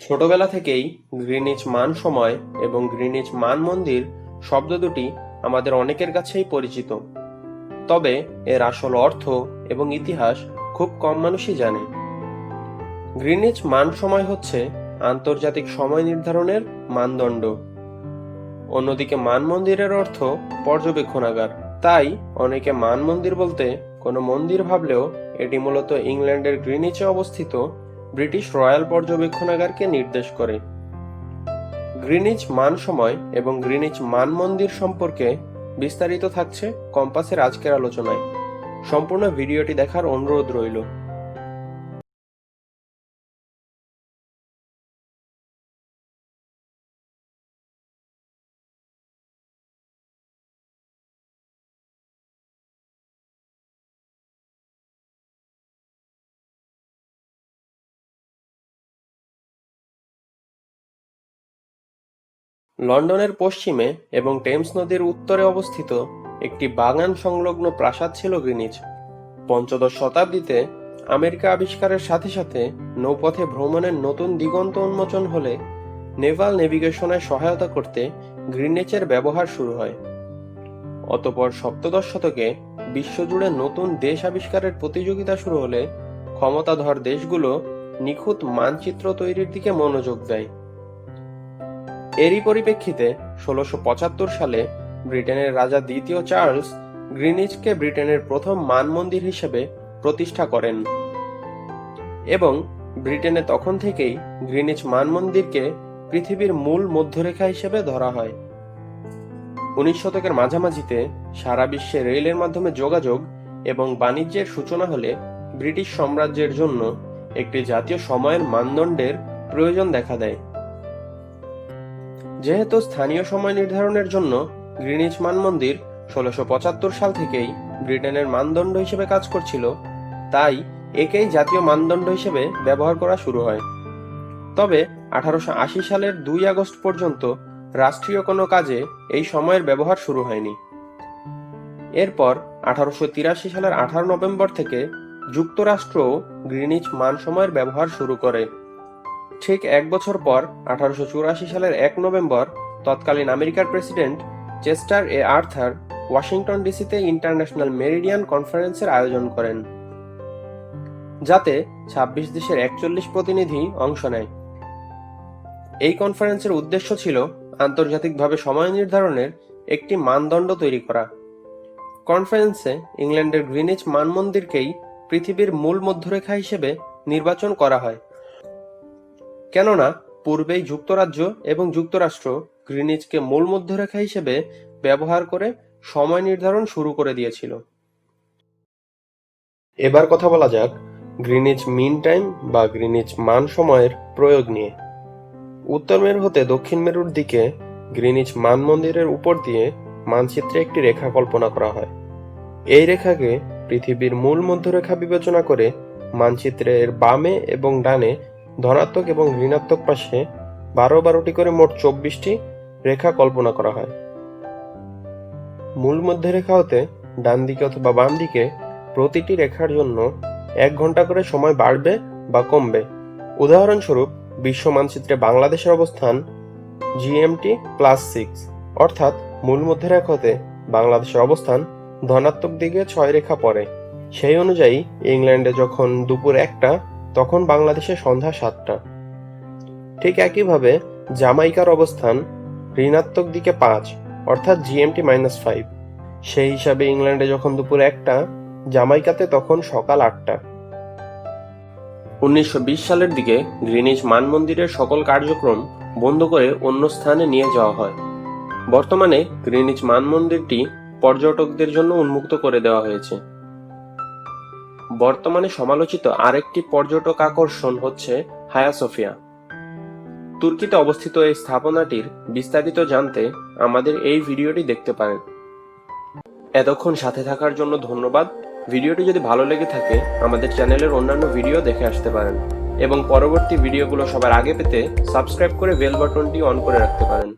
ছোটবেলা থেকেই গ্রিনিচ মান সময় এবং গ্রিনিচ মান মন্দির শব্দ দুটি আমাদের অনেকের কাছেই পরিচিত। তবে এর আসল অর্থ এবং ইতিহাস খুব কম মানুষই জানে। গ্রিনিচ মান সময় হচ্ছে আন্তর্জাতিক সময় নির্ধারণের মানদণ্ড। অন্যদিকে মান মন্দিরের অর্থ পর্যবেক্ষণাগার। তাই অনেকে মান মন্দির বলতে কোনো মন্দির ভাবলেও এটি মূলত ইংল্যান্ডের গ্রিনিচে অবস্থিত ব্রিটিশ রয়্যাল পর্যবেক্ষণাগারকে নির্দেশ করে। গ্রিনিচ মান সময় এবং গ্রিনিচ মান মন্দির সম্পর্কে বিস্তারিত থাকছে কম্পাসের আজকের আলোচনায়। সম্পূর্ণ ভিডিওটি দেখার অনুরোধ রইল। লন্ডনের পশ্চিমে এবং টেমস নদীর উত্তরে অবস্থিত একটি বাগান সংলগ্ন প্রাসাদ ছিল গ্রিনিচ। পঞ্চদশ শতাব্দীতে আমেরিকা আবিষ্কারের সাথে সাথে নৌপথে ভ্রমণের নতুন দিগন্ত উন্মোচন হলে নেভাল নেভিগেশনে সহায়তা করতে গ্রিনিচের ব্যবহার শুরু হয়। অতপর সপ্তদশ শতকে বিশ্বজুড়ে নতুন দেশ আবিষ্কারের প্রতিযোগিতা শুরু হলে ক্ষমতাধর দেশগুলো নিখুঁত মানচিত্র তৈরির দিকে মনোযোগ দেয়। এরই পরিপ্রেক্ষিতে ষোলোশো সালে ব্রিটেনের রাজা দ্বিতীয় চার্লস গ্রিনিচকে ব্রিটেনের প্রথম মানমন্দির হিসেবে প্রতিষ্ঠা করেন। এবং ব্রিটেনে তখন থেকেই গ্রিনিচ মানমন্দিরকে পৃথিবীর মূল মধ্যরেখা হিসেবে ধরা হয়। উনিশ শতকের মাঝামাঝিতে সারা বিশ্বে রেলের মাধ্যমে যোগাযোগ এবং বাণিজ্যের সূচনা হলে ব্রিটিশ সাম্রাজ্যের জন্য একটি জাতীয় সময়ের মানদণ্ডের প্রয়োজন দেখা দেয়। যেহেতু স্থানীয় সময় নির্ধারণের জন্য গ্রিনিচ মানমন্দির ষোলোশো পঁচাত্তর সাল থেকেই ব্রিটেনের মানদণ্ড হিসেবে কাজ করছিল, তাই একেই জাতীয় মানদণ্ড হিসেবে ব্যবহার করা শুরু হয়। তবে আঠারোশো আশি সালের দুই আগস্ট পর্যন্ত রাষ্ট্রীয় কোনো কাজে এই সময়ের ব্যবহার শুরু হয়নি। এরপর আঠারোশো তিরাশি সালের আঠারো নভেম্বর থেকে যুক্তরাষ্ট্রও গ্রিনিচ মান সময়ের ব্যবহার শুরু করে। ঠিক এক বছর পর, আঠারোশো চুরাশি সালের এক নভেম্বর, তৎকালীন আমেরিকার president Chester A Arthur Washington ডিসিতে international meridian কনফারেন্সের আয়োজন করেন, যাতে ছাব্বিশ দেশের একচল্লিশ প্রতিনিধি অংশ নেয়। এই কনফারেন্সের উদ্দেশ্য ছিল আন্তর্জাতিকভাবে সময় নির্ধারণের একটি মানদণ্ড তৈরি করা। কনফারেন্সে ইংল্যান্ডের গ্রিনিচ মানমন্দিরকেই পৃথিবীর মূল মধ্যরেখা হিসেবে নির্বাচন করা হয়। কেননা পূর্বেই যুক্তরাজ্য এবং যুক্তরাষ্ট্র গ্রিনিচকে মূল মধ্যরেখা হিসেবে ব্যবহার করে সময় নির্ধারণ শুরু করে দিয়েছিল। এবার কথা বলা যাক গ্রিনিচ মিন টাইম বা গ্রিনিচ মান সময়ের প্রয়োগ নিয়ে। উত্তর মেরু হতে দক্ষিণ মেরুর দিকে গ্রিনিচ মান মন্দিরের উপর দিয়ে মানচিত্রে একটি রেখা কল্পনা করা হয়। এই রেখাকে পৃথিবীর মূল মধ্যরেখা বিবেচনা করে মানচিত্রের বামে এবং ডানে ধনাত্মক এবং ঋণাত্মক পাশে বারো বারোটি করে মোট চব্বিশটি রেখা কল্পনা করা হয়। মূল মধ্যরেখা হতে ডান দিকে অথবা বাম দিকে প্রতিটি রেখার জন্য এক ঘণ্টা করে সময় বাড়বে বা কমবে। উদাহরণস্বরূপ, বিশ্ব মানচিত্রে বাংলাদেশের অবস্থান জিএমটি প্লাস সিক্স। অর্থাৎ মূল মধ্যরেখা হতে বাংলাদেশের অবস্থান ধনাত্মক দিকে ছয় রেখা পড়ে। সেই অনুযায়ী, ইংল্যান্ডে যখন দুপুর একটা তখন বাংলাদেশে সন্ধ্যা সাতটা। ঠিক একইভাবে জামাইকার অবস্থান ঋণাত্মক দিকে পাঁচ, অর্থাৎ জিএমটি মাইনাস ফাইভ সেই হিসাবে ইংল্যান্ডে যখন দুপুর একটা, জামাইকাতে তখন সকাল আটটা। উনিশশো বিশ সালের দিকে গ্রিনিচ মানমন্দিরের সকল কার্যক্রম বন্ধ করে অন্য স্থানে নিয়ে যাওয়া হয়। বর্তমানে গ্রিনিচ মানমন্দিরটি পর্যটকদের জন্য উন্মুক্ত করে দেওয়া হয়েছে। বর্তমানে সমালোচিত আরেকটি পর্যটক আকর্ষণ হচ্ছে হায়া সোফিয়া। তুর্কিতে অবস্থিত এই স্থাপনাটির বিস্তারিত জানতে আমাদের এই ভিডিওটি দেখতে পারেন। এতক্ষণ সাথে থাকার জন্য ধন্যবাদ। ভিডিওটি যদি ভালো লেগে থাকে, আমাদের চ্যানেলের অন্যান্য ভিডিও দেখে আসতে পারেন এবং পরবর্তী ভিডিওগুলো সবার আগে পেতে সাবস্ক্রাইব করে বেল বাটনটি অন করে রাখতে পারেন।